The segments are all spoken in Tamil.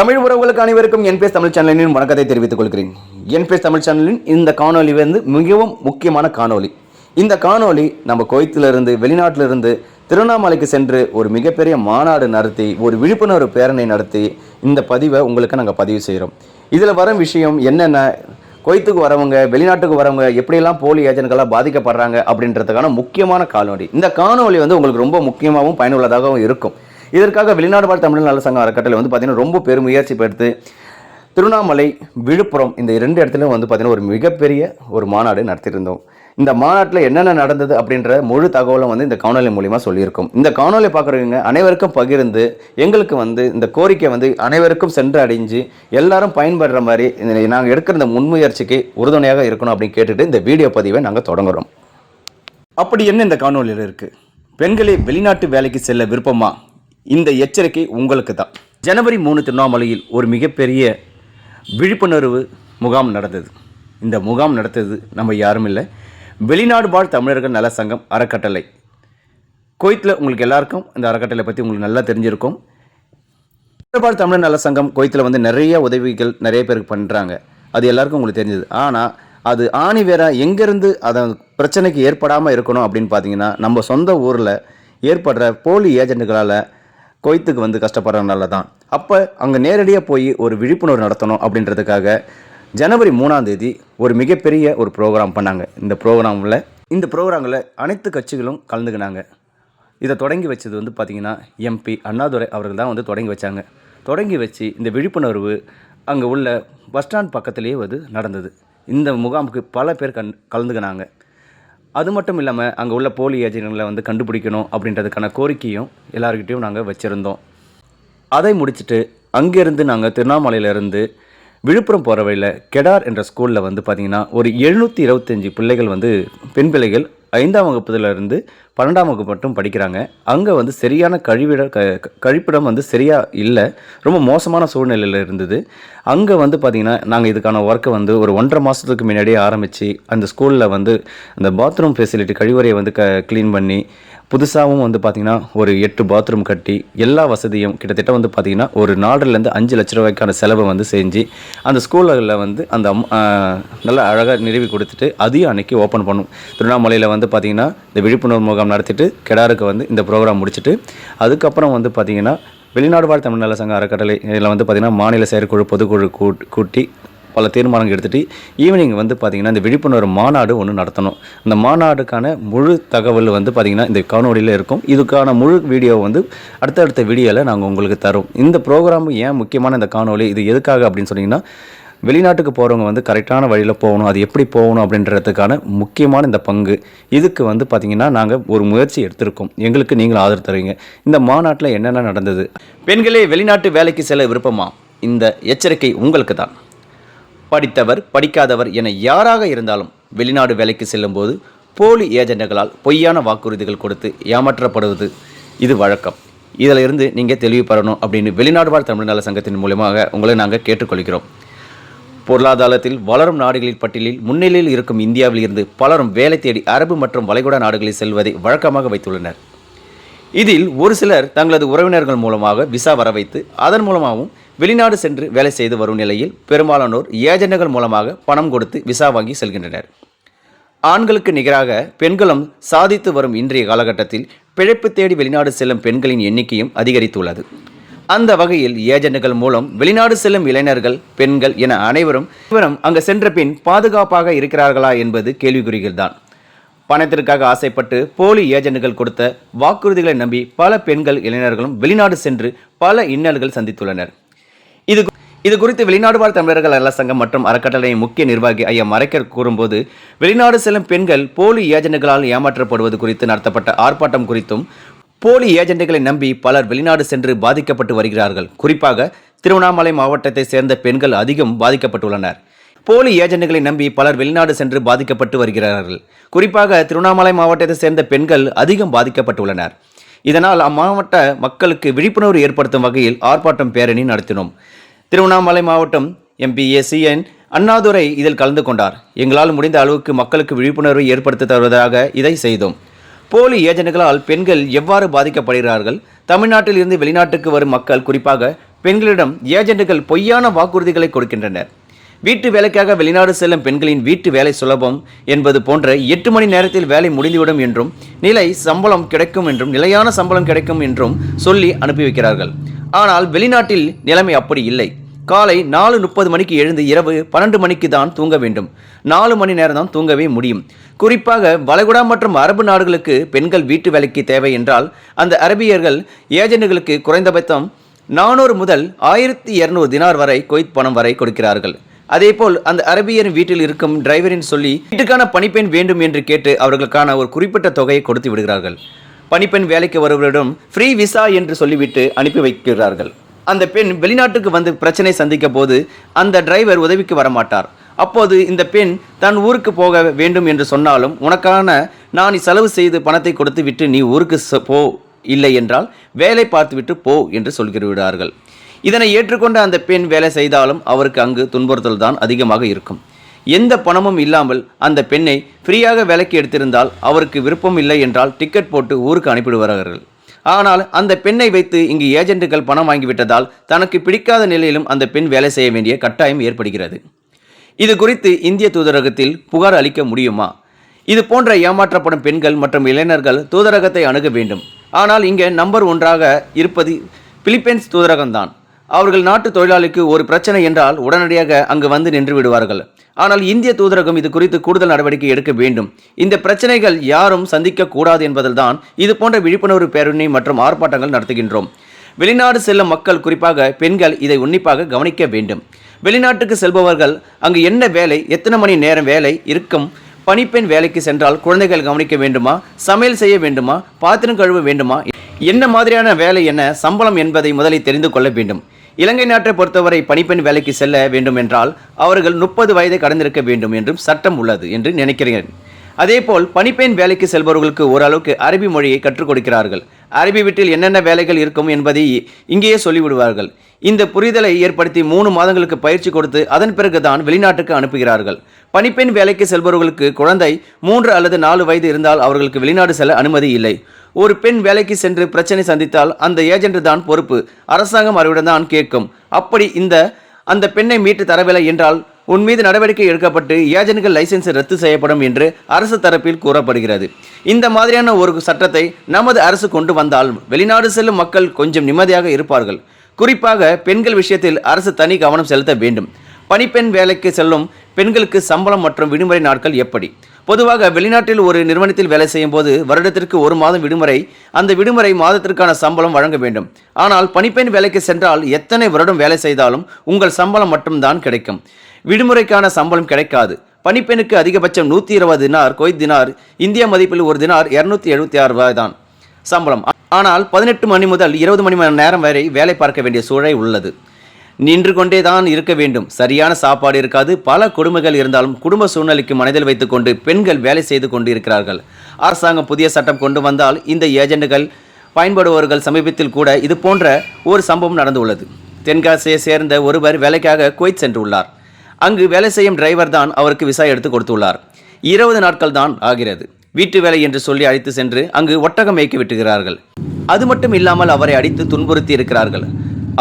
தமிழ் உறவுகளுக்கு அனைவருக்கும் என்பேஸ் தமிழ் சேனலின் வணக்கத்தை தெரிவித்துக் கொள்கிறேன். என்பேஸ் தமிழ் சேனலின் இந்த காணொலி வந்து மிகவும் முக்கியமான காணொளி. இந்த காணொளி நம்ம குவைத்திலிருந்து வெளிநாட்டிலிருந்து திருவண்ணாமலைக்கு சென்று ஒரு மிகப்பெரிய மாநாடு நடத்தி ஒரு விழிப்புணர்வு பேரணி நடத்தி இந்த பதிவை உங்களுக்கு நாங்கள் பதிவு செய்கிறோம் இதில் வரும் விஷயம் என்னென்ன? கொய்த்துக்கு வரவங்க வெளிநாட்டுக்கு வரவங்க எப்படியெல்லாம் போலி ஏஜென்ட்களாக பாதிக்கப்படுறாங்க அப்படின்றதுக்கான முக்கியமான காணொளி. இந்த காணொலி வந்து உங்களுக்கு ரொம்ப முக்கியமாகவும் பயனுள்ளதாகவும் இருக்கும். இதற்காக வெளிநாடு வாழ் தமிழ் நல சங்கம் அறக்கட்டளை வந்து பார்த்தீங்கன்னா ரொம்ப பெரும் முயற்சி எடுத்து திருவண்ணாமலை விழுப்புரம் இந்த இரண்டு இடத்துலையும் வந்து பார்த்தீங்கன்னா ஒரு மிகப்பெரிய ஒரு மாநாடு நடத்தியிருந்தோம். இந்த மாநாட்டில் என்னென்ன நடந்தது அப்படின்ற முழு தகவலும் வந்து இந்த காணொலி மூலிமா சொல்லியிருக்கோம். இந்த காணொலி பார்க்குறவங்க அனைவருக்கும் பகிர்ந்து எங்களுக்கு வந்து இந்த கோரிக்கை வந்து அனைவருக்கும் சென்று அடைஞ்சு எல்லாரும் பயன்படுற மாதிரி நாங்கள் எடுக்கிற இந்த முன்முயற்சிக்கு உறுதுணையாக இருக்கணும் அப்படின்னு கேட்டுட்டு இந்த வீடியோ பதிவை நாங்கள் தொடங்குறோம். அப்படி என்ன இந்த காணொலியில் இருக்குது பெண்களே வெளிநாட்டு வேலைக்கு செல்ல விருப்பமா? இந்த எச்சரிக்கை உங்களுக்கு தான் ஜனவரி மூணு திருவண்ணாமலையில் ஒரு மிகப்பெரிய விழிப்புணர்வு முகாம் நடந்தது. இந்த முகாம் நடத்தது நம்ம யாரும் இல்லை. வெளிநாடு வாழ் தமிழர்கள் நல சங்கம் அறக்கட்டளை. கோயத்தில் உங்களுக்கு எல்லாருக்கும் இந்த அறக்கட்டளை பற்றி உங்களுக்கு நல்லா தெரிஞ்சிருக்கும். தமிழர் தமிழர் நல சங்கம் கோயத்தில் வந்து நிறைய உதவிகள் நிறைய பேருக்கு பண்ணுறாங்க அது எல்லாருக்கும் உங்களுக்கு தெரிஞ்சது. ஆனால் அது ஆணி வேற எங்கேருந்து அதை பிரச்சனைக்கு ஏற்படாமல் இருக்கணும் அப்படின்னு பார்த்தீங்கன்னா நம்ம சொந்த ஊரில் ஏற்படுற போலி ஏஜென்ட்டுகளால் குவைத்துக்கு வந்து கஷ்டப்படுறதுனால தான். அப்போ அங்கே நேரடியாக போய் ஒரு விழிப்புணர்வு நடத்தணும் அப்படின்றதுக்காக ஜனவரி மூணாம் தேதி ஒரு மிகப்பெரிய ஒரு ப்ரோக்ராம் பண்ணாங்க. இந்த ப்ரோக்ராமில் இந்த ப்ரோக்ராமில் அனைத்து கட்சிகளும் கலந்துக்கினாங்க. இதை தொடங்கி வச்சது வந்து பார்த்திங்கன்னா எம்பி அண்ணாதுரை அவர்கள் தான் வந்து தொடங்கி வச்சாங்க. தொடங்கி வச்சு இந்த விழிப்புணர்வு அங்கே உள்ள பஸ் ஸ்டாண்ட் பக்கத்துலேயே வந்து நடந்தது. இந்த முகாமுக்கு பல பேர் கண் கலந்துக்கினாங்க. அது மட்டும் இல்லாமல் அங்கே உள்ள போலி ஏஜென்ட்களை வந்து கண்டுபிடிக்கணும் அப்படின்றதுக்கான கோரிக்கையும் எல்லாருக்கிட்டையும் நாங்கள் வச்சுருந்தோம். அதை முடிச்சுட்டு அங்கேருந்து நாங்கள் திருவண்ணாமலையிலேருந்து விழுப்புரம் போகிற வழியில் கெடார் என்ற ஸ்கூலில் வந்து பார்த்திங்கன்னா ஒரு எழுநூற்றி இருபத்தஞ்சி பிள்ளைகள் வந்து பெண் பிள்ளைகள் ஐந்தாம் வகுப்புலேருந்து பன்னெண்டாம் வகுப்பு மட்டும் படிக்கிறாங்க. அங்கே வந்து சரியான கழிவிட க கழிப்பிடம் வந்து சரியாக இல்லை. ரொம்ப மோசமான சூழ்நிலையில் இருந்தது. அங்கே வந்து பார்த்திங்கன்னா நாங்கள் இதுக்கான ஒர்க்கை வந்து ஒரு ஒன்றரை மாதத்துக்கு முன்னாடியே ஆரம்பித்து அந்த ஸ்கூலில் வந்து அந்த பாத்ரூம் ஃபெசிலிட்டி கழிவறையை வந்து க க்ளீன் பண்ணி புதுசாகவும் வந்து பார்த்திங்கன்னா ஒரு எட்டு பாத்ரூம் கட்டி எல்லா வசதியும் கிட்டத்தட்ட வந்து பார்த்திங்கன்னா ஒரு நாலுலேருந்து அஞ்சு லட்ச ரூபாய்க்கான செலவை வந்து செஞ்சு அந்த ஸ்கூலில் வந்து அந்த அம்- நல்லா அழகாக நிறுவி கொடுத்துட்டு அதையும் அன்னைக்கு ஓப்பன் பண்ணும். திருவண்ணாமலையில் வந்து பார்த்திங்கன்னா இந்த விழிப்புணர்வு முகாம் நடத்திட்டு கெடாருக்கு வந்து இந்த ப்ரோக்ராம் முடிச்சுட்டு அதுக்கப்புறம் வந்து பார்த்திங்கன்னா வெளிநாடு வாழ் தமிழ்நல சங்க அறக்கட்டளை இதில் வந்து பார்த்திங்கன்னா மாநில செயற்குழு பொதுக்குழு கூட்டி பல தீர்மானங்கள் எடுத்துகிட்டு ஈவினிங் வந்து பார்த்திங்கன்னா இந்த விழிப்புணர்வு மாநாடு ஒன்று நடத்தணும். அந்த மாநாடுக்கான முழு தகவல் வந்து பார்த்திங்கன்னா இந்த காணொலியில் இருக்கும். இதுக்கான முழு வீடியோ வந்து அடுத்தடுத்த வீடியோவில் நாங்கள் உங்களுக்கு தரும். இந்த ப்ரோக்ராம் ஏன் முக்கியமான இந்த காணொலி இது எதுக்காக அப்படின்னு சொன்னிங்கன்னா வெளிநாட்டுக்கு போகிறவங்க வந்து கரெக்டான வழியில் போகணும். அது எப்படி போகணும் அப்படின்றதுக்கான முக்கியமான இந்த பங்கு. இதுக்கு வந்து பார்த்திங்கன்னா நாங்கள் ஒரு முயற்சி எடுத்திருக்கோம். எங்களுக்கு நீங்கள் ஆதரவு தருவீங்க. இந்த மாநாட்டில் என்னென்ன நடந்தது? பெண்களே வெளிநாட்டு வேலைக்கு செல்ல விருப்பமா? இந்த எச்சரிக்கை உங்களுக்கு தான் படித்தவர் படிக்காதவர் என யாராக இருந்தாலும் வெளிநாடு வேலைக்கு செல்லும்போது போலி ஏஜெண்டுகளால் பொய்யான வாக்குறுதிகள் கொடுத்து ஏமாற்றப்படுவது இது வழக்கம். இதில் இருந்து நீங்கள் தெளிவு பெறணும் அப்படின்னு வெளிநாடு வாழ் தமிழ் நல சங்கத்தின் மூலமாக உங்களை நாங்கள் கேட்டுக்கொள்கிறோம். பொருளாதாரத்தில் வளரும் நாடுகளின் பட்டியலில் முன்னிலையில் இருக்கும் இந்தியாவில் இருந்து பலரும் வேலை தேடி அரபு மற்றும் வளைகுடா நாடுகளில் செல்வதை வழக்கமாக வைத்துள்ளனர். இதில் ஒரு சிலர் தங்களது உறவினர்கள் மூலமாக விசா வர வைத்து அதன் மூலமாகவும் வெளிநாடு சென்று வேலை செய்து வரும் நிலையில் பெரும்பாலானோர் ஏஜெண்டுகள் மூலமாக பணம் கொடுத்து விசா வாங்கி செல்கின்றனர். ஆண்களுக்கு நிகராக பெண்களும் சாதித்து வரும் இன்றைய காலகட்டத்தில் பிழைப்பு தேடி வெளிநாடு செல்லும் பெண்களின் எண்ணிக்கையும் அதிகரித்துள்ளது. அந்த வகையில் ஏஜெண்டுகள் மூலம் வெளிநாடு செல்லும் இளைஞர்கள் பெண்கள் என அனைவரும் இவரும் அங்கு சென்ற பின் பாதுகாப்பாக இருக்கிறார்களா என்பது கேள்விக்குறிகள் தான். பணத்திற்காக ஆசைப்பட்டு போலி ஏஜெண்டுகள் கொடுத்த வாக்குறுதிகளை நம்பி பல பெண்கள் இளைஞர்களும் வெளிநாடு சென்று பல இன்னல்கள் சந்தித்துள்ளனர். இது இது குறித்து வெளிநாடு வாழ் தமிழர்கள் நல சங்கம் மற்றும் அறக்கட்டளையின் முக்கிய நிர்வாகி ஐயா மறைக்கர் கூறும்போது வெளிநாடு செல்லும் பெண்கள் போலி ஏஜெண்டுகளால் ஏமாற்றப்படுவது குறித்து நடத்தப்பட்ட ஆர்ப்பாட்டம் குறித்தும் போலி ஏஜெண்டுகளை நம்பி பலர் வெளிநாடு சென்று பாதிக்கப்பட்டு வருகிறார்கள். குறிப்பாக திருவண்ணாமலை மாவட்டத்தை சேர்ந்த பெண்கள் அதிகம் பாதிக்கப்பட்டுள்ளனர். போலி ஏஜெண்டுகளை நம்பி பலர் வெளிநாடு சென்று பாதிக்கப்பட்டு வருகிறார்கள். குறிப்பாக திருவண்ணாமலை மாவட்டத்தை சேர்ந்த பெண்கள் அதிகம் பாதிக்கப்பட்டுள்ளனர். இதனால் அம்மாவட்ட மக்களுக்கு விழிப்புணர்வு ஏற்படுத்தும் வகையில் ஆர்ப்பாட்டம் பேரணி நடத்தினோம். திருவண்ணாமலை மாவட்டம் எம்பிஏசிஎன் அண்ணாதுரை இதில் கலந்து கொண்டார். எங்களால் முடிந்த அளவுக்கு மக்களுக்கு விழிப்புணர்வை ஏற்படுத்தி தருவதாக இதை செய்தோம். போலி ஏஜெண்டுகளால் பெண்கள் எவ்வாறு பாதிக்கப்படுகிறார்கள்? தமிழ்நாட்டில் இருந்து வெளிநாட்டுக்கு வரும் மக்கள் குறிப்பாக பெண்களிடம் ஏஜென்ட்டுகள் பொய்யான வாக்குறுதிகளை கொடுக்கின்றனர். வீட்டு வேலைக்காக வெளிநாடு செல்லும் பெண்களின் வீட்டு வேலை சுலபம் என்பது போன்ற எட்டு மணி நேரத்தில் வேலை முடிந்துவிடும் என்றும் நிலை சம்பளம் கிடைக்கும் என்றும் நிலையான சம்பளம் கிடைக்கும் என்றும் சொல்லி அனுப்பி வைக்கிறார்கள். ஆனால் வெளிநாட்டில் நிலைமை அப்படி இல்லை. காலை நாலு முப்பது மணிக்கு எழுந்து இரவு பன்னெண்டு மணிக்கு தான் தூங்க வேண்டும். நாலு மணி நேரம் தான் தூங்கவே முடியும். குறிப்பாக வளைகுடா மற்றும் அரபு நாடுகளுக்கு பெண்கள் வீட்டு வேலைக்கு தேவை என்றால் அந்த அரபியர்கள் ஏஜென்ட்டுகளுக்கு குறைந்தபட்சம் நானூறு முதல் ஆயிரத்தி இரநூறு தினார் வரை கொய்த் பணம் வரை கொடுக்கிறார்கள். அதேபோல் அந்த அரபியரின் வீட்டில் இருக்கும் டிரைவரின் சொல்லி வீட்டுக்கான பணிப்பெண் வேண்டும் என்று கேட்டு அவர்களுக்கான ஒரு குறிப்பிட்ட தொகையை கொடுத்து விடுகிறார்கள். பணிப்பெண் வேலைக்கு வருவரிடம் ஃப்ரீ விசா என்று சொல்லிவிட்டு அனுப்பி வைக்கிறார்கள். அந்த பெண் வெளிநாட்டுக்கு வந்து பிரச்சனை சந்திக்க போது அந்த டிரைவர் உதவிக்கு வரமாட்டார். அப்போது இந்த பெண் தன் ஊருக்கு போக வேண்டும் என்று சொன்னாலும் உனக்கான நான் செலவு செய்து பணத்தை கொடுத்து விட்டு நீ ஊருக்கு போ இல்லை என்றால் வேலை பார்த்துவிட்டு போ என்று சொல்கிறார்கள் இதனை ஏற்றுக்கொண்ட அந்த பெண் வேலை செய்தாலும் அவருக்கு அங்கு துன்புறுத்தல் தான் அதிகமாக இருக்கும். எந்த பணமும் இல்லாமல் அந்த பெண்ணை ஃப்ரீயாக வேலைக்கு எடுத்திருந்தால் அவருக்கு விருப்பம் இல்லை என்றால் டிக்கெட் போட்டு ஊருக்கு அனுப்பிடுவார்கள் ஆனால் அந்த பெண்ணை வைத்து இங்கு ஏஜென்ட்டுகள் பணம் வாங்கிவிட்டதால் தனக்கு பிடிக்காத நிலையிலும் அந்த பெண் வேலை செய்ய வேண்டிய கட்டாயம் ஏற்படுகிறது. இது குறித்து இந்திய தூதரகத்தில் புகார் அளிக்க முடியுமா? இது போன்ற ஏமாற்றப்படும் பெண்கள் மற்றும் இளைஞர்கள் தூதரகத்தை அணுக வேண்டும். ஆனால் இங்கே நம்பர் ஒன்றாக இருப்பது பிலிப்பைன்ஸ் தூதரகம்தான். அவர்கள் நாட்டு தொழிலாளிக்கு ஒரு பிரச்சனை என்றால் உடனடியாக அங்கு வந்து நின்று விடுவார்கள். ஆனால் இந்திய தூதரகம் இது குறித்து கூடுதல் நடவடிக்கை எடுக்க வேண்டும். இந்த பிரச்சனைகள் யாரும் சந்திக்க கூடாது என்பதில்தான் இது போன்ற விழிப்புணர்வு பேரணி மற்றும் ஆர்ப்பாட்டங்கள் நடத்துகின்றோம். வெளிநாடு செல்லும் மக்கள் குறிப்பாக பெண்கள் இதை உன்னிப்பாக கவனிக்க வேண்டும். வெளிநாட்டுக்கு செல்பவர்கள் அங்கு என்ன வேலை எத்தனை மணி நேரம் வேலை இருக்கும் பணிப்பெண் வேலைக்கு சென்றால் குழந்தைகள் கவனிக்க வேண்டுமா சமையல் செய்ய வேண்டுமா பாத்திரம் கழுவ வேண்டுமா என்ன மாதிரியான வேலை என்ன சம்பளம் என்பதை முதலில் தெரிந்து கொள்ள வேண்டும். இலங்கை நாட்டை பொறுத்தவரை பணிப்பெண் வேலைக்கு செல்ல வேண்டும் என்றால் அவர்கள் முப்பது வயதை கடந்திருக்க வேண்டும் என்றும் சட்டம் உள்ளது என்று நினைக்கிறேன். அதேபோல் பணிப்பெண் வேலைக்கு செல்பவர்களுக்கு ஓரளவுக்கு அரபி மொழியை கற்றுக் கொடுக்கிறார்கள். அரபி வீட்டில் என்னென்ன வேலைகள் இருக்கும் என்பதை இங்கேயே சொல்லிவிடுவார்கள். இந்த புரிதலை ஏற்படுத்தி மூணு மாதங்களுக்கு பயிற்சி கொடுத்து அதன் பிறகுதான் வெளிநாட்டுக்கு அனுப்புகிறார்கள். பணிப்பெண் வேலைக்கு செல்பவர்களுக்கு குழந்தை மூன்று அல்லது நாலு வயது இருந்தால் அவர்களுக்கு வெளிநாடு செல்ல அனுமதி இல்லை. ஒரு பெண் வேலைக்கு சென்று பிரச்சனை சந்தித்தால் அந்த ஏஜென்ட் தான் பொறுப்பு. அரசாங்கம் அவரிடம் தான் கேட்கும். அப்படி இந்த அந்த பெண்ணை மீட்டு தரவில்லை என்றால் உன் மீது நடவடிக்கை எடுக்கப்பட்டு ஏஜென்ட்கள் லைசென்ஸ் ரத்து செய்யப்படும் என்று அரசு தரப்பில் கூறப்படுகிறது. இந்த மாதிரியான ஒரு சட்டத்தை நமது அரசு கொண்டு வந்தால் வெளிநாடு செல்லும் மக்கள் கொஞ்சம் நிம்மதியாக இருப்பார்கள். குறிப்பாக பெண்கள் விஷயத்தில் அரசு தனி கவனம் செலுத்த வேண்டும். பணிப்பெண் வேலைக்கு செல்லும் பெண்களுக்கு சம்பளம் மற்றும் விடுமுறை நாட்கள் எப்படி? பொதுவாக வெளிநாட்டில் ஒரு நிறுவனத்தில் வேலை செய்யும் போது வருடத்திற்கு ஒரு மாதம் விடுமுறை அந்த விடுமுறை மாதத்திற்கான சம்பளம் வழங்க வேண்டும். ஆனால் பணிப்பெண் வேலைக்கு சென்றால் எத்தனை வருடம் வேலை செய்தாலும் உங்கள் சம்பளம் மட்டும்தான் கிடைக்கும். விடுமுறைக்கான சம்பளம் கிடைக்காது. பணிப்பெண்ணுக்கு அதிகபட்சம் நூற்றி இருபது தினார் கொய்த் தினார் இந்திய மதிப்பில் ஒரு தினார் இரநூத்தி எழுபத்தி ஆறு ரூபாய் தான் சம்பளம். ஆனால் பதினெட்டு மணி முதல் இருபது மணி மணி நேரம் வரை வேலை பார்க்க வேண்டிய சூழல் உள்ளது. நின்று கொண்டே தான் இருக்க வேண்டும். சரியான சாப்பாடு இருக்காது. பல கொடுமைகள் இருந்தாலும் குடும்ப சூழ்நிலைக்கு மனதில் வைத்துக்கொண்டு பெண்கள் வேலை செய்து கொண்டு இருக்கிறார்கள் அரசாங்கம் புதிய சட்டம் கொண்டு வந்தால் இந்த ஏஜெண்டுகள் பயன்படுபவர்கள் சமீபத்தில் கூட இது போன்ற ஒரு சம்பவம் நடந்துள்ளது. தென்காசியை சேர்ந்த ஒருவர் வேலைக்காக குவைத் சென்றுள்ளார். அங்கு வேலை செய்யும் டிரைவர் தான் அவருக்கு விசா எடுத்து கொடுத்துள்ளார். இருபது நாட்கள் தான் ஆகிறது. வீட்டு வேலை என்று சொல்லி அழைத்து சென்று அங்கு ஒட்டகம் மேய்க்க விட்டுகிறார்கள். அது மட்டும் இல்லாமல் அவரை அடித்து துன்புறுத்தி இருக்கிறார்கள்.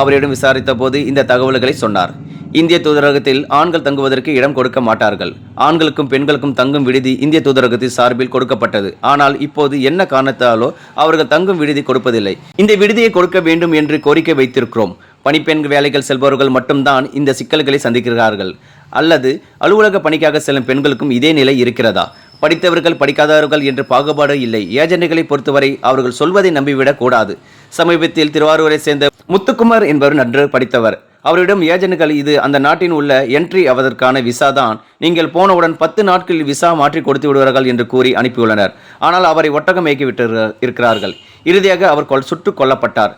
அவரிடம் விசாரித்த போது இந்த தகவல்களை சொன்னார். இந்திய தூதரகத்தில் ஆண்கள் தங்குவதற்கு இடம் கொடுக்க மாட்டார்கள். ஆண்களுக்கும் பெண்களுக்கும் தங்கும் விடுதி இந்திய தூதரகத்தின் சார்பில் கொடுக்கப்பட்டது. ஆனால் இப்போது என்ன காரணத்தாலோ அவர்கள் தங்கும் விடுதி கொடுப்பதில்லை. இந்த விடுதியை கொடுக்க வேண்டும் என்று கோரிக்கை வைத்திருக்கிறோம். பணிப்பெண் வேலைகள் செல்பவர்கள் மட்டும்தான் இந்த சிக்கல்களை சந்திக்கிறார்கள். அல்லது அலுவலக பணிக்காக செல்லும் பெண்களுக்கும் இதே நிலை இருக்கிறதா? படித்தவர்கள் படிக்காதவர்கள் என்று பாகுபாடு இல்லை. ஏஜென்ட்களை பொறுத்தவரை அவர்கள் சொல்வதை நம்பிவிடக் கூடாது. சமீபத்தில் திருவாரூரை சேர்ந்த முத்துக்குமார் என்பவர் நன்று படித்தவர். அவரிடம் ஏஜென்ட்கள் இது அந்த நாட்டின் உள்ள என்ட்ரி ஆவதற்கான விசா தான். நீங்கள் போனவுடன் பத்து நாட்களில் விசா மாற்றி கொடுத்து விடுவார்கள் என்று கூறி அனுப்பியுள்ளனர். ஆனால் அவரை ஒட்டகம் மேய்க்கி விட்டு இருக்கிறார்கள். இறுதியாக அவர் கொல் சுட்டுக் கொல்லப்பட்டார்.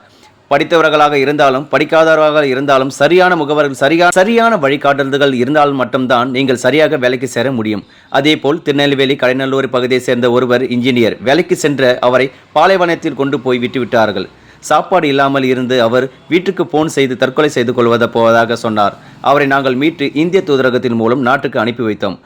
படித்தவர்களாக இருந்தாலும் படிக்காதவர்களாக இருந்தாலும் சரியான முகவர்கள் சரியான சரியான வழிகாட்டுதல்கள் இருந்தால் மட்டும்தான் நீங்கள் சரியாக வேலைக்கு சேர முடியும். அதேபோல் திருநெல்வேலி கடைநல்லூர் பகுதியைச் சேர்ந்த ஒருவர் இன்ஜினியர். வேலைக்கு சென்ற அவரை பாலைவனத்தில் கொண்டு போய் விட்டுவிட்டார்கள் சாப்பாடு இல்லாமல் இருந்து அவர் வீட்டுக்கு போன் செய்து தற்கொலை செய்து கொள்வத போவதாக சொன்னார். அவரை நாங்கள் மீட்டு இந்திய தூதரகத்தின் மூலம் நாட்டுக்கு அனுப்பி வைத்தோம்.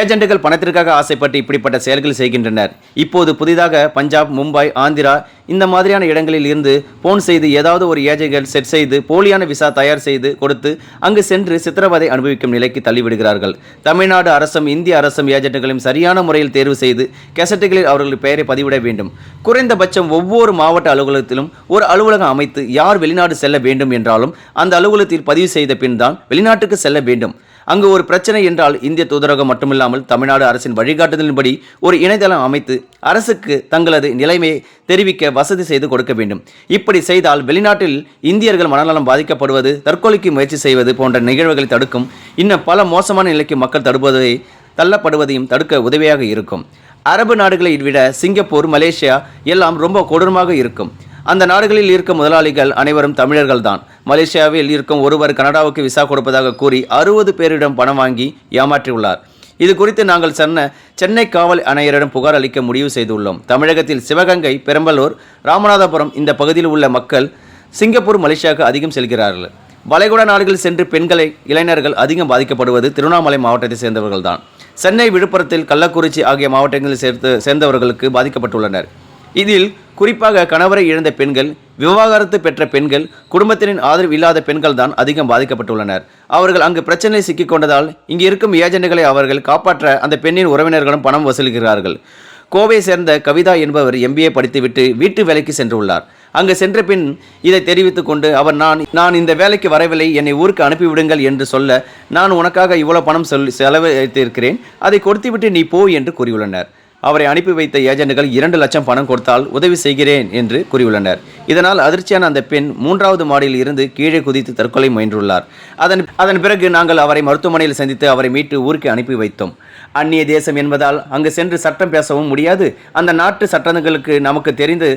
ஏஜெண்டுகள் பணத்திற்காக ஆசைப்பட்டு இப்படிப்பட்ட செயல்கள் செய்கின்றனர். இப்போது புதிதாக பஞ்சாப் மும்பை ஆந்திரா இந்த மாதிரியான இடங்களில் இருந்து போன் செய்து ஏதாவது ஒரு ஏஜென்ட்கள் செட் செய்து போலியான விசா தயார் செய்து கொடுத்து அங்கு சென்று சித்திரவதை அனுபவிக்கும் நிலைக்கு தள்ளிவிடுகிறார்கள். தமிழ்நாடு அரசும் இந்திய அரசும் ஏஜெண்டுகளையும் சரியான முறையில் தேர்வு செய்து கெசட்டுகளில் அவர்கள் பெயரை பதிவிட வேண்டும். குறைந்தபட்சம் ஒவ்வொரு மாவட்ட அலுவலகத்திலும் ஒரு அலுவலகம் அமைத்து யார் வெளிநாடு செல்ல வேண்டும் என்றாலும் அந்த அலுவலகத்தில் பதிவு செய்த பின் தான் வெளிநாட்டுக்கு செல்ல வேண்டும். அங்கு ஒரு பிரச்சனை என்றால் இந்திய தூதரகம் மட்டுமில்லாமல் தமிழ்நாடு அரசின் வழிகாட்டுதலின்படி ஒரு இணையதளம் அமைத்து அரசுக்கு தங்களது நிலைமையை தெரிவிக்க வசதி செய்து கொடுக்க வேண்டும். இப்படி செய்தால் வெளிநாட்டில் இந்தியர்கள் மனநலம் பாதிக்கப்படுவது தற்கொலைக்கு முயற்சி செய்வது போன்ற நிகழ்வுகளை தடுக்கும். இன்னும் பல மோசமான நிலைக்கு மக்கள் தடுப்பதை தள்ளப்படுவதையும் தடுக்க உதவியாக இருக்கும். அரபு நாடுகளை விட சிங்கப்பூர் மலேசியா எல்லாம் ரொம்ப கொடூரமாக இருக்கும். அந்த நாடுகளில் இருக்கும் முதலாளிகள் அனைவரும் தமிழர்கள்தான். மலேசியாவில் இருக்கும் ஒருவர் கனடாவுக்கு விசா கொடுப்பதாக கூறி அறுபது பேரிடம் பணம் வாங்கி ஏமாற்றியுள்ளார். இது குறித்து நாங்கள் சொன்ன சென்னை காவல் ஆணையரிடம் புகார் அளிக்க முடிவு செய்துள்ளோம். தமிழகத்தில் சிவகங்கை பெரம்பலூர் ராமநாதபுரம் இந்த பகுதியில் உள்ள மக்கள் சிங்கப்பூர் மலேசியாவுக்கு அதிகம் செல்கிறார்கள். வளைகுடா நாடுகளில் சென்று பெண்களை இளைஞர்கள் அதிகம் பாதிக்கப்படுவது திருவண்ணாமலை மாவட்டத்தை சேர்ந்தவர்கள்தான். சென்னை விழுப்புரத்தில் கள்ளக்குறிச்சி ஆகிய மாவட்டங்களில் சேர்த்து சேர்ந்தவர்களுக்கு பாதிக்கப்பட்டுள்ளனர். இதில் குறிப்பாக கணவரை இழந்த பெண்கள் விவாகரத்து பெற்ற பெண்கள் குடும்பத்தினின் ஆதரவு இல்லாத பெண்கள் தான் அதிகம் பாதிக்கப்பட்டுள்ளனர். அவர்கள் அங்கு பிரச்சனை சிக்கிக்கொண்டதால் இங்கு இருக்கும் ஏஜெண்டுகளை அவர்கள் காப்பாற்ற அந்த பெண்ணின் உறவினர்களும் பணம் வசூலிக்கிறார்கள். கோவை சேர்ந்த கவிதா என்பவர் எம்பிஏ படித்துவிட்டு வீட்டு வேலைக்கு சென்றுள்ளார். அங்கு சென்ற பின் இதை தெரிவித்து கொண்டு அவர் நான் நான் இந்த வேலைக்கு வரவில்லை என்னை ஊருக்கு அனுப்பிவிடுங்கள் என்று சொல்ல நான் உனக்காக இவ்வளோ பணம் செல் செலவழித்திருக்கிறேன் அதை கொடுத்துவிட்டு நீ போ என்று கூறியுள்ளனர். அவரை அனுப்பி வைத்த ஏஜென்ட்கள் இரண்டு லட்சம் பணம் கொடுத்தால் உதவி செய்கிறேன் என்று கூறியுள்ளனர். இதனால் அதிர்ச்சியான அந்த பெண் மூன்றாவது மாடியில் இருந்து கீழே குதித்து தற்கொலை முயன்றுள்ளார். அதன் அதன் பிறகு நாங்கள் அவரை மருத்துவமனையில் சந்தித்து அவரை மீட்டு ஊருக்கு அனுப்பி வைத்தோம். அந்நிய தேசம் என்பதால் அங்கு சென்று சட்டம் பேசவும் முடியாது. அந்த நாட்டு சட்டங்களுக்கு நமக்கு தெரிந்து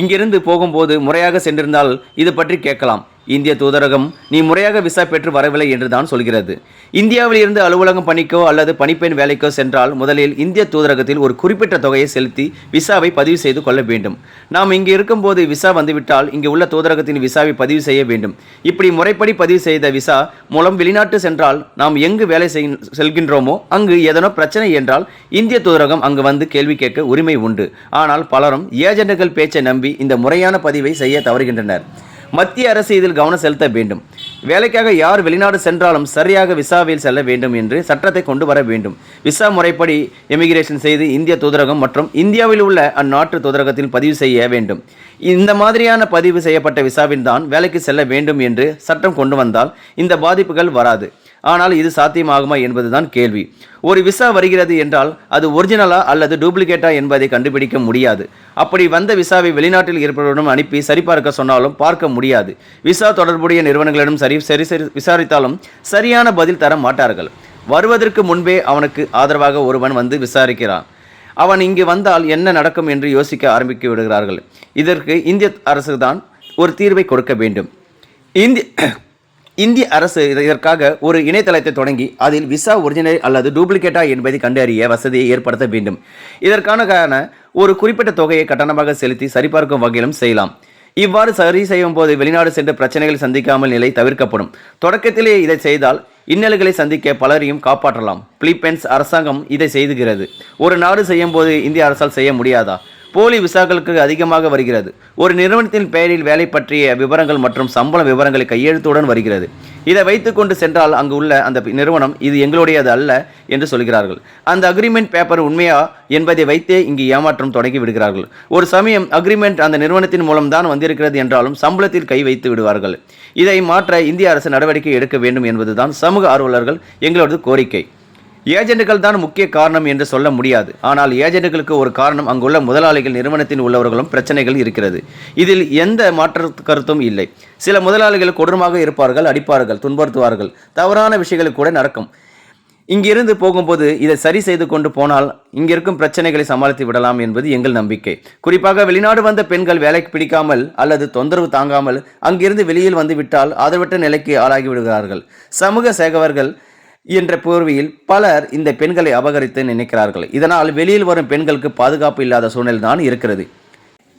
இங்கிருந்து போகும்போது முறையாக சென்றிருந்தால் இது பற்றி கேட்கலாம். இந்திய தூதரகம் நீ முறையாக விசா பெற்று வரவில்லை என்று தான் சொல்கிறது. இந்தியாவில் இருந்து அலுவலகம் பணிக்கோ அல்லது பணிப்பெண் வேலைக்கோ சென்றால் முதலில் இந்திய தூதரகத்தில் ஒரு குறிப்பிட்ட தொகையை செலுத்தி விசாவை பதிவு செய்து கொள்ள வேண்டும். நாம் இங்கு இருக்கும்போது விசா வந்துவிட்டால் இங்கு உள்ள தூதரகத்தின் விசாவை பதிவு செய்ய வேண்டும். இப்படி முறைப்படி பதிவு செய்த விசா மூலம் வெளிநாட்டு சென்றால் நாம் எங்கு வேலை செய் செல்கின்றோமோ அங்கு ஏதேனோ பிரச்சனை என்றால் இந்திய தூதரகம் அங்கு வந்து கேள்வி கேட்க உரிமை உண்டு. ஆனால் பலரும் ஏஜெண்டுகள் பேச்சை நம்பி இந்த முறையான பதிவை செய்ய தவறுகின்றனர். மத்திய அரசு இதில் கவனம் செலுத்த வேண்டும். வேலைக்காக யார் வெளிநாடு சென்றாலும் சரியாக விசாவில் செல்ல வேண்டும் என்று சட்டத்தை கொண்டு வர வேண்டும். விசா முறைப்படி எமிகிரேஷன் செய்து இந்திய தூதரகம் மற்றும் இந்தியாவில் உள்ள அந்நாட்டு தூதரகத்தில் பதிவு செய்ய வேண்டும். இந்த மாதிரியான பதிவு செய்யப்பட்ட விசாவில் தான் வேலைக்கு செல்ல வேண்டும் என்று சட்டம் கொண்டு வந்தால் இந்த பாதிப்புகள் வராது. ஆனால் இது சாத்தியமாகுமா என்பதுதான் கேள்வி. ஒரு விசா வருகிறது என்றால் அது ஒரிஜினலா அல்லது டூப்ளிகேட்டா என்பதை கண்டுபிடிக்க முடியாது. அப்படி வந்த விசாவை வெளிநாட்டில் இருப்பவரிடம் அனுப்பி சரிபார்க்க சொன்னாலும் பார்க்க முடியாது. விசா தொடர்புடைய நிறுவனங்களிடம் சரி சரி சரி விசாரித்தாலும் சரியான பதில் தர மாட்டார்கள். வருவதற்கு முன்பே அவனுக்கு ஆதரவாக ஒருவன் வந்து விசாரிக்கிறான். அவன் இங்கு வந்தால் என்ன நடக்கும் என்று யோசிக்க ஆரம்பித்து விடுகிறார்கள். இதற்கு இந்திய அரசு தான் ஒரு தீர்வை கொடுக்க வேண்டும். இந்திய இந்திய அரசு இதற்காக ஒரு இணையதளத்தை தொடங்கி அதில் விசா ஒரிஜினல் அல்லது டூப்ளிகேட்டா என்பதை கண்டறிய வசதியை ஏற்படுத்த வேண்டும். இதற்கான ஒரு குறிப்பிட்ட தொகையை கட்டணமாக செலுத்தி சரிபார்க்கும் வகையிலும் செய்யலாம். இவ்வாறு சரி செய்யும் போது வெளிநாடு சென்று பிரச்சனைகளை சந்திக்காமல் நிலை தவிர்க்கப்படும். தொடக்கத்திலே இதை செய்தால் இன்னல்களை சந்திக்க பலரையும் காப்பாற்றலாம். பிலிப்பைன்ஸ் அரசாங்கம் இதை செய்துகிறது. ஒரு நாடு செய்யும் போது இந்திய அரசால் செய்ய முடியாதா? போலி விசாக்களுக்கு அதிகமாக வருகிறது. ஒரு நிறுவனத்தின் பெயரில் வேலை பற்றிய விவரங்கள் மற்றும் சம்பள விவரங்களை கையெழுத்துடன் வருகிறது. இதை வைத்துக்கொண்டு சென்றால் அங்கு உள்ள அந்த நிறுவனம் இது எங்களுடையது அல்ல என்று சொல்கிறார்கள். அந்த அக்ரிமெண்ட் பேப்பர் உண்மையா என்பதை வைத்தே இங்கு ஏமாற்றம் தொடங்கி விடுகிறார்கள். ஒரு சமயம் அக்ரிமெண்ட் அந்த நிறுவனத்தின் மூலம்தான் வந்திருக்கிறது என்றாலும் சம்பளத்தில் கை வைத்து விடுவார்கள். இதை மாற்ற இந்திய அரசு நடவடிக்கை எடுக்க வேண்டும் என்பதுதான் சமூக ஆர்வலர்கள் எங்களது கோரிக்கை. ஏஜெண்டுகள் தான் முக்கிய காரணம் என்று சொல்ல முடியாது. ஆனால் ஏஜெண்டுகளுக்கு ஒரு காரணம் அங்குள்ள முதலாளிகள் நிறுவனத்தில் உள்ளவர்களும் பிரச்சனைகள் இருக்கிறது. இதில் எந்த மாற்று கருத்தும் இல்லை. சில முதலாளிகள் கொடூரமாக இருப்பார்கள் அடிப்பார்கள் துன்புறுத்துவார்கள். தவறான விஷயங்கள் கூட நடக்கும். இங்கிருந்து போகும்போது இதை சரி செய்து கொண்டு போனால் இங்கிருக்கும் பிரச்சனைகளை சமாளித்து விடலாம் என்பது எங்கள் நம்பிக்கை. குறிப்பாக வெளிநாடு வந்த பெண்கள் வேலைக்கு பிடிக்காமல் அல்லது தொந்தரவு தாங்காமல் அங்கிருந்து வெளியில் வந்து விட்டால் ஆதரவற்ற நிலைக்கு ஆளாகி விடுகிறார்கள். சமூக சேகவர்கள் என்ற போர்வையில் பலர் இந்த பெண்களை அபகரித்து நினைக்கிறார்கள். இதனால் வெளியில் வரும் பெண்களுக்கு பாதுகாப்பு இல்லாத சூழ்நிலை தான் இருக்கிறது.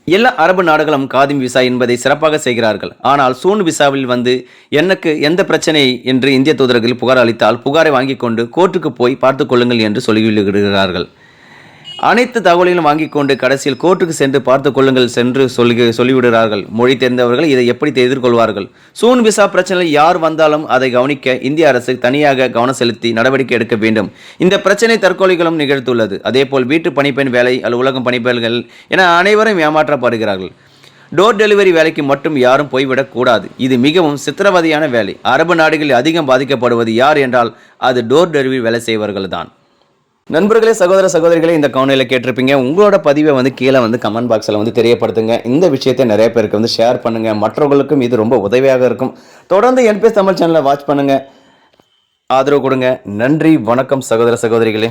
எல்லா அரபு நாடுகளும் காதிம் விசா என்பதை சிறப்பாக செய்கிறார்கள். ஆனால் சூன் விசாவில் வந்து எனக்கு எந்த பிரச்சனை என்று இந்திய தூதர்கள் புகார் அளித்தால் புகாரை வாங்கிக் கொண்டு கோர்ட்டுக்கு போய் பார்த்து கொள்ளுங்கள் என்று சொல்லிவிடுகிறார்கள். அனைத்து தகவலையும் வாங்கி கொண்டு கடைசியில் கோர்ட்டுக்கு சென்று பார்த்து கொள்ளுங்கள் சென்று சொல்லி சொல்லிவிடுகிறார்கள். மொழி தெரிந்தவர்கள் இதை எப்படி எதிர்கொள்வார்கள்? சூன் விசா பிரச்சனையில் யார் வந்தாலும் அதை கவனிக்க இந்திய அரசு தனியாக கவனம் செலுத்தி நடவடிக்கை எடுக்க வேண்டும். இந்த பிரச்சனை தற்கொலைகளும் நிகழ்த்துள்ளது. அதேபோல் வீட்டு பணிப்பெண் வேலை அலுவலகம் பணிப்பெண்கள் என அனைவரும் ஏமாற்றப்படுகிறார்கள். டோர் டெலிவரி வேலைக்கு மட்டும் யாரும் போய்விடக்கூடாது இது மிகவும் சித்திரவதையான வேலை. அரபு நாடுகளில் அதிகம் பாதிக்கப்படுவது யார் என்றால் அது டோர் டெலிவரி வேலை செய்வர்கள் தான் நண்பர்களே சகோதர சகோதரிகளே இந்த கவுனியில் கேட்டிருப்பீங்க. உங்களோட பதிவை வந்து கீழே வந்து கமெண்ட் பாக்ஸில் வந்து தெரியப்படுத்துங்க. இந்த விஷயத்தை நிறைய பேருக்கு வந்து ஷேர் பண்ணுங்கள் மற்றவர்களுக்கும் இது ரொம்ப உதவியாக இருக்கும். தொடர்ந்து என்பிஎஸ் தமிழ் சேனலை வாட்ச் பண்ணுங்கள் ஆதரவு கொடுங்க. நன்றி வணக்கம் சகோதர சகோதரிகளே.